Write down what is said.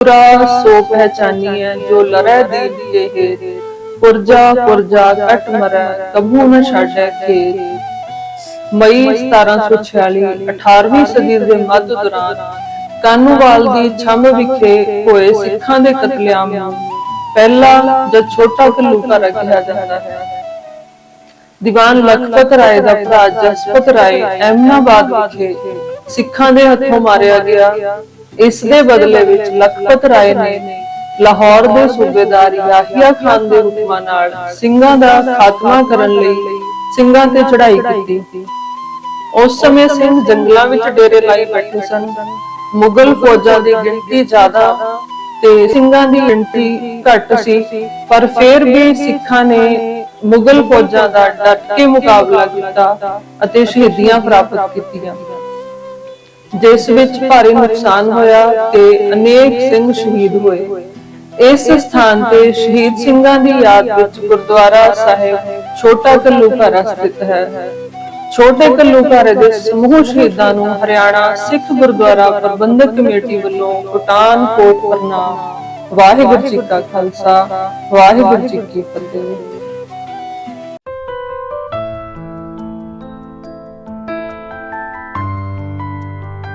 ਪੂਰਾ ਸੋ ਪਹਿਚਾਨੀਐ, ਜੋ ਲਰੈ ਦੀਨ ਜਿਹੇ ਪੁਰਜਾ ਪੁਰਜਾ ਕਟ ਮਰੈ ਕਬੂ ਨ ਛਾੜੈ ਖੇਤ ਮਈ 1746 18ਵੀਂ ਸਦੀ ਦੇ ਮੱਧ ਦੌਰਾਨ ਕਾਨੂੰਵਾਲ ਦੀ ਛੰਮ ਵਿਖੇ ਹੋਏ ਸਿੱਖਾਂ ਦੇ ਕਤਲੇਆਮ ਪਹਿਲਾ ਜਦ ਛੋਟਾ ਘੱਲੂਕਾ ਰੱਖਿਆ ਜਾਂਦਾ ਹੈ। ਦੀਵਾਨ ਲਖਪਤ ਰਾਏ ਦਾ ਭਰਾ ਜਸਪਤ ਰਾਏ ਅਹਿਮਨਾਬਾਦ ਵਿਖੇ ਸਿੱਖਾਂ ਦੇ ਹੱਥੋਂ ਮਾਰਿਆ ਗਿਆ। ਇਸ ਦੇ ਬਦਲੇ ਵਿੱਚ ਲਖਪਤ ਰਾਏ ਨੇ ਲਾਹੌਰ ਦੇ ਸੂਬੇਦਾਰ ਯਾਹੀਆ ਖਾਨ ਦੇ ਹੁਕਮਾਂ ਨਾਲ ਸਿੰਘਾਂ ਦਾ ਖਾਤਮਾ ਕਰਨ ਲਈ ਸਿੰਘਾਂ ਤੇ ਚੜ੍ਹਾਈ ਕੀਤੀ। ਉਸ ਸਮੇਂ ਸਿੰਘ ਜੰਗਲਾਂ ਵਿੱਚ ਡੇਰੇ ਲਾਈ ਬੈਠੇ ਸਨ। ਮੁਗਲ ਫੌਜਾਂ ਦੀ ਗਿਣਤੀ ਜ਼ਿਆਦਾ ਤੇ ਸਿੰਘਾਂ ਦੀ ਗਿਣਤੀ ਘੱਟ ਸੀ। ਪਰ ਫਿਰ ਵੀ ਸਿੱਖਾਂ ਨੇ ਮੁਗਲ ਫੌਜਾਂ ਦਾ ਡਟ ਕੇ ਮੁਕਾਬਲਾ ਕੀਤਾ ਅਤੇ ਸ਼ਹੀਦੀਆਂ ਪ੍ਰਾਪਤ ਕੀਤੀਆਂ। ਜਿਸ ਵਿੱਚ ਭਾਰੀ ਨੁਕਸਾਨ ਹੋਇਆ ਤੇ ਅਨੇਕ ਸਿੰਘ ਸ਼ਹੀਦ ਹੋਏ। ਇਸ ਸਥਾਨ ਤੇ ਸ਼ਹੀਦ ਸਿੰਘਾਂ ਦੀ ਯਾਦ ਵਿੱਚ ਗੁਰਦੁਆਰਾ ਸਾਹਿਬ ਛੋਟਾ ਘੱਲੂਘਾਰਾ ਸਥਿਤ ਹੈ। ਛੋਟੇ ਘੱਲੂਘਾਰੇ ਦੇ ਸਮੂਹ ਸ਼ਹੀਦਾਂ ਨੂੰ ਹਰਿਆਣਾ ਸਿੱਖ ਗੁਰਦੁਆਰਾ ਪ੍ਰਬੰਧਕ ਕਮੇਟੀ ਵੱਲੋਂ ਭੂਟਾਨ ਕੋਟ ਪ੍ਰਣਾਮ। ਵਾਹਿਗੁਰੂ ਜੀ ਕਾ ਖਾਲਸਾ, ਵਾਹਿਗੁਰੂ ਜੀ ਕੀ ਫਤਿਹ।